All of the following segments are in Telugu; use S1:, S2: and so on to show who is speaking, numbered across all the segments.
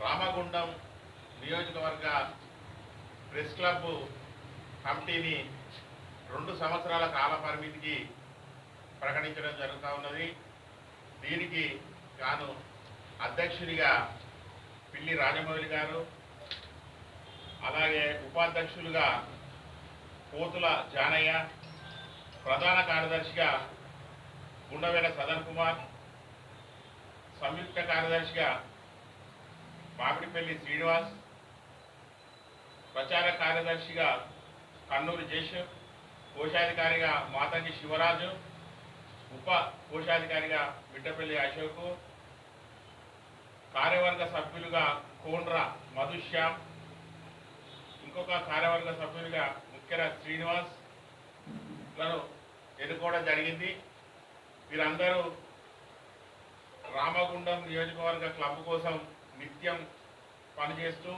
S1: రామగుండం నియోజకవర్గ ప్రెస్ క్లబ్ కమిటీని రెండు సంవత్సరాల కాల పరిమితికి ప్రకటించడం జరుగుతూ ఉన్నది. దీనికి గాను అధ్యక్షుడిగా పిల్లి రాజమౌళి గారు అలాగే ఉపాధ్యక్షులుగా పోతుల జానయ్య ప్రధాన కార్యదర్శిగా గుండవేల సదన్ కుమార్ సంయుక్త కార్యదర్శిగా మామిడిపల్లి శ్రీనివాస్ ప్రచార కార్యదర్శిగా కన్నూరు జేషు కోశాధికారిగా మాతంగి శివరాజు ఉప కోశాధికారిగా బిడ్డపల్లి అశోకు కార్యవర్గ సభ్యులుగా కోండ్ర మధుశ్యామ్ ఇంకొక కార్యవర్గ సభ్యులుగా ముఖ్యర శ్రీనివాస్లను ఎన్నుకోవడం జరిగింది. వీరందరూ రామగుండం నియోజకవర్గ క్లబ్ కోసం నిత్యం పనిచేస్తూ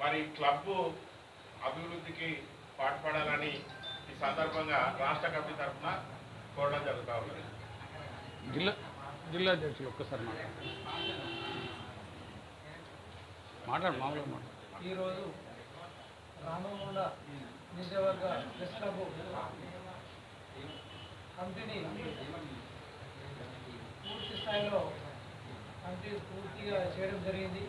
S1: మరి క్లబ్ అభివృద్ధికి పాటుపడాలని ఈ సందర్భంగా రాష్ట్ర కమిటీ తరఫున కోరడం జరుగుతూ ఉన్నది.
S2: జిల్లా జిల్లా అధ్యక్షులు ఒక్కసారి మాట్లాడు మామూలుగా మాట్లాడు.
S3: ఈరోజు రామగుండ నియోజకవర్గ ప్రెస్ క్లబ్ కమిటీని పూర్తి స్థాయిలో కమిటీ పూర్తిగా చేయడం జరిగింది.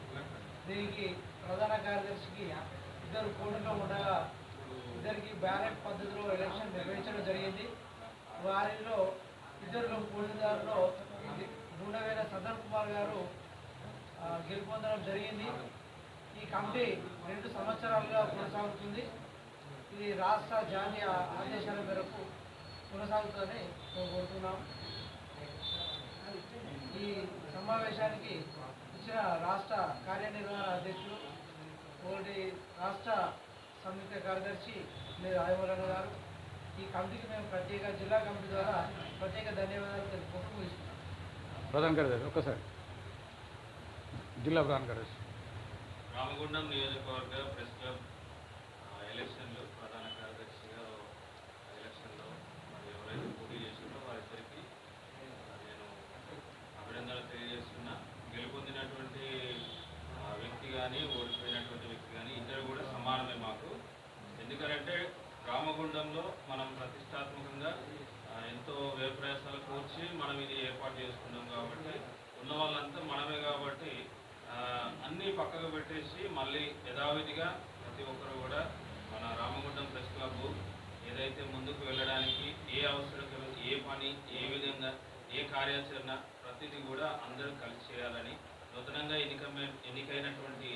S3: దీనికి ప్రధాన కార్యదర్శికి ఇద్దరు పోటీలో ఉండగా ఇద్దరికి బ్యాలెట్ పద్ధతిలో ఎలక్షన్ నిర్వహించడం జరిగింది. వారిలో ఇద్దరు పోటీదారులో గుండవేల సదన్ కుమార్ గారు గెలుపొందడం జరిగింది. ఈ కమిటీ రెండు సంవత్సరాలుగా కొనసాగుతుంది. ఇది రాష్ట్ర జాతీయ ఆదేశాల మేరకు కొనసాగుతుందని మేము కోరుతున్నాం. ఈ సమావేశానికి ఇచ్చిన రాష్ట్ర కార్యనిర్వహణ అధ్యక్షులు ఒకటి రాష్ట్ర సంయుక్త కార్యదర్శి లేదు రాయమూలన్న గారు. ఈ కమిటీకి మేము ప్రత్యేక జిల్లా కమిటీ ద్వారా ప్రత్యేక ధన్యవాదాలు తెలుపుకుంటూ ముగిస్తున్నాం.
S2: ప్రధాన కార్యదర్శి ఒక్కసారి. జిల్లా ప్రధాన కార్యదర్శి.
S4: రామగుండం నియోజకవర్గ ప్రెస్ క్లబ్ ఎలక్షన్లు ప్రధాన కార్యదర్శిగా కానీ ఓడిపోయినటువంటి వ్యక్తి కానీ ఇద్దరు కూడా సమానమే మాకు. ఎందుకంటే రామగుండంలో మనం ప్రతిష్టాత్మకంగా ఎంతో వేరు ప్రయాసాలు కూర్చి మనం ఇది ఏర్పాటు చేసుకున్నాం కాబట్టి ఉన్న వాళ్ళంతా మనమే కాబట్టి అన్నీ పక్కకు పెట్టేసి మళ్ళీ యథావిధిగా ప్రతి ఒక్కరు కూడా మన రామగుండం ప్రెస్ క్లబ్ ఏదైతే ముందుకు వెళ్ళడానికి ఏ అవసరం ఏ పని ఏ విధంగా ఏ కార్యాచరణ ప్రతిదీ కూడా అందరూ కలిసి చేయాలని నూతనంగా ఎన్నిక ఎన్నికైనటువంటి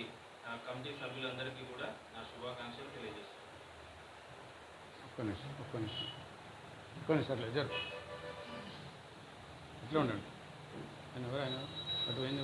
S4: ఆ, కమిటీ సభ్యులందరికీ కూడా నా శుభాకాంక్షలు తెలియజేస్తాను.
S2: ఒక్క నిమిషం ఒక్క నిమిషం. ఒక్క నిమిషం లేదు ఇట్లా ఉండండి. ఆయన ఎవరు ఆయన అటు పోయింది